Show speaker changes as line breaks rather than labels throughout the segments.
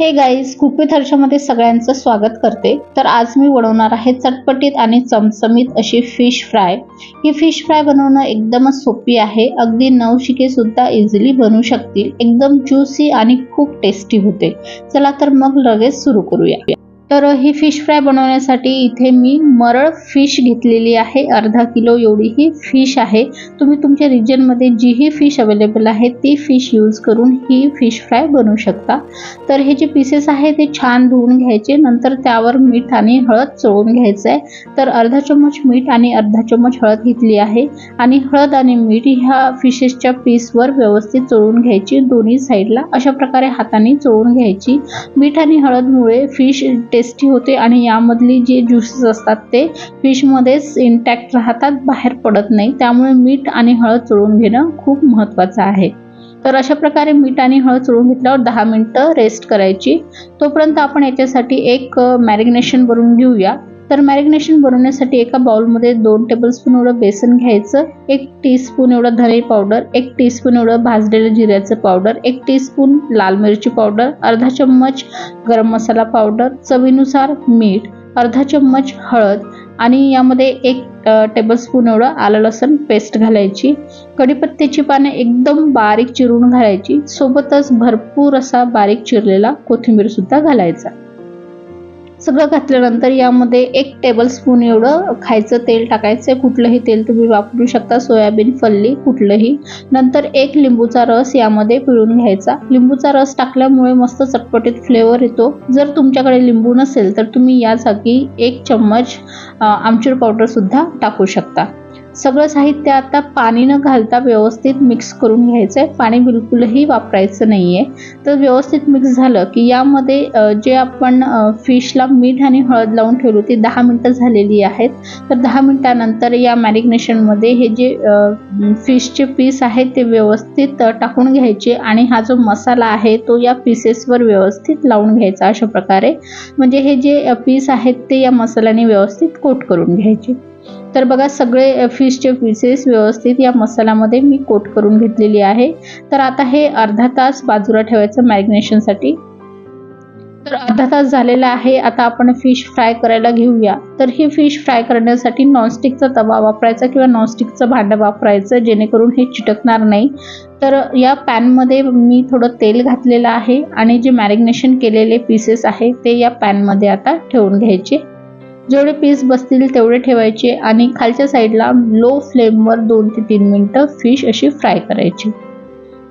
हे गाईज कुकविथ हर्षामध्ये सगळ्यांचं स्वागत करते. तर आज मी बनवणार आहे चटपटीत आणि चमचमीत अशी फिश फ्राय ही फिश फ्राय बनवणं एकदमच सोपी आहे. अगदी नवशिके सुद्धा इझिली बनवू शकतील. एकदम ज्युसी आणि खूप टेस्टी होते. चला तर मग लगेच सुरू करूया. तर ही फिश फ्राय बनवण्यासाठी इथे मी मरळ फिश घेतलेली आहे. अर्धा किलो एवढी ही फिश आहे. तुम्ही तुमच्या रिजनमध्ये जी ही फिश अवेलेबल आहे ती फिश यूज करून ही फिश फ्राय बनवू शकता. तर हे जे पीसेस आहे ते छान धुवून घ्यायचे. नंतर त्यावर मीठ आणि हळद चोळून घ्यायचं. आहे तर अर्धा चम्मच मीठ आणि अर्धा चम्मच हळद घेतली आहे. आणि हळद आणि मीठ ह्या फिशेसच्या पीसवर व्यवस्थित चोळून घ्यायची. दोन्ही साईडला अशा प्रकारे हाताने चोळून घ्यायची. मीठ आणि हळदमुळे फिश टेस्टी होते आणि यामधली जे ज्युसेस असतात ते फिशमध्येच इंटॅक्ट राहतात बाहेर पडत नाही. त्यामुळे मीठ आणि हळद चोळून घेणं खूप महत्त्वाचं आहे. तर अशा प्रकारे मीठ आणि हळद चोळून घेतल्यावर दहा मिनटं रेस्ट करायची. तोपर्यंत आपण याच्यासाठी एक मॅरिनेशन करून घेऊया. तर मॅरिनेशन बनवण्यासाठी एका बाउलमध्ये दोन टेबलस्पून एवढं बेसन घ्यायचं एक टीस्पून एवढं धने पावडर एक टीस्पून एवढं भाजलेलं जिऱ्याचं पावडर एक टीस्पून लाल मिरची पावडर अर्धा चम्मच गरम मसाला पावडर चवीनुसार मीठ अर्धा चम्मच हळद आणि यामध्ये एक टेबलस्पून एवढं आलं लसण पेस्ट घालायची. कढीपत्त्याची पाने एकदम बारीक चिरून घालायची. सोबतच भरपूर असा बारीक चिरलेला कोथिंबीरसुद्धा घालायचा. सगळं घातल्यानंतर यामध्ये एक टेबलस्पून एवढं खायचं तेल टाकायचं. कुठलंही तेल तुम्ही वापरू शकता. सोयाबीन फल्ली कुठलंही. नंतर एक लिंबूचा रस यामध्ये पिळून घ्यायचा. लिंबूचा रस टाकल्यामुळे मस्त चटपटीत फ्लेवर येतो. जर तुमच्याकडे लिंबू नसेल तर तुम्ही या जागी एक चम्मच आमचूर पावडरसुद्धा टाकू शकता. सगळं साहित्य आता पाणी न घालता व्यवस्थित मिक्स करून घ्यायचं आहे पाणी बिलकुलही वापरायचं नाही आहे तर व्यवस्थित मिक्स झालं की यामध्ये जे आपण फिशला मीठ आणि हळद लावून ठेवली ती दहा मिनटं झालेली आहेत. तर दहा मिनटानंतर या मॅरिनेशनमध्ये हे जे फिशचे पीस आहेत ते व्यवस्थित टाकून घ्यायचे आणि हा जो मसाला आहे तो या पीसेसवर व्यवस्थित लावून घ्यायचा अशा प्रकारे. म्हणजे हे जे पीस आहेत ते या मसाल्याने व्यवस्थित कोट करून घ्यायचे. तर बघा सगळे फिशचे पीसेस व्यवस्थित या मसाल्यामध्ये मी कोट करून घेतलेली आहे. तर आता हे अर्धा तास बाजूला ठेवायचं मॅरिनेशनसाठी तर अर्धा तास झालेला आहे. आता आपण फिश फ्राय करायला घेऊया. तर ही फिश फ्राय करण्यासाठी नॉनस्टिकचा तवा वापरायचा किंवा नॉनस्टिकचं भांडं वापरायचं जेणेकरून हे चिटकणार नाही. तर या पॅनमध्ये मी थोडं तेल घातलेलं आहे आणि जे मॅरिनेशन केलेले पीसेस आहे ते या पॅनमध्ये आता ठेवून घ्यायचे. जेवढे पीस बसतील तेवढे ठेवायचे आणि खालच्या साईडला लो फ्लेमवर दोन ते तीन मिनटं फिश अशी फ्राय करायची.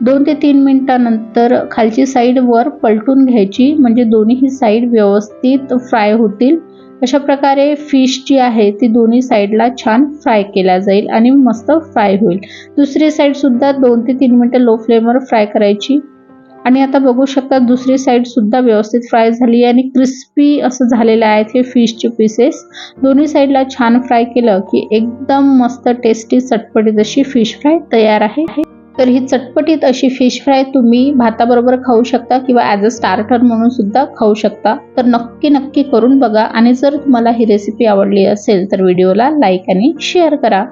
दोन ते तीन मिनटानंतर खालची साईड वर पलटून घ्यायची म्हणजे दोन्ही साईड व्यवस्थित फ्राय होतील. अशा प्रकारे फिश जी आहे ती दोन्ही साईडला छान फ्राय केल्या जाईल आणि मस्त फ्राय होईल. दुसरी साईडसुद्धा दोन ते तीन मिनटं लो फ्लेमवर फ्राय करायची. आणि आता बघू शकता दुसरी साईड सुद्धा व्यवस्थित फ्राय झाली आहे आणि क्रिस्पी असं झालेलं आहे हे फिशचे पीसेस दोन्ही साईडला छान फ्राय केलं की एकदम मस्त टेस्टी चटपटीत अशी फिश फ्राय तयार आहे. तर ही चटपटीत अशी फिश फ्राय तुम्ही भाताबरोबर खाऊ शकता किंवा ॲज अ स्टार्टर म्हणून सुद्धा खाऊ शकता. तर नक्की नक्की करून बघा आणि जर तुम्हाला ही रेसिपी आवडली असेल तर व्हिडिओला लाईक आणि शेअर करा.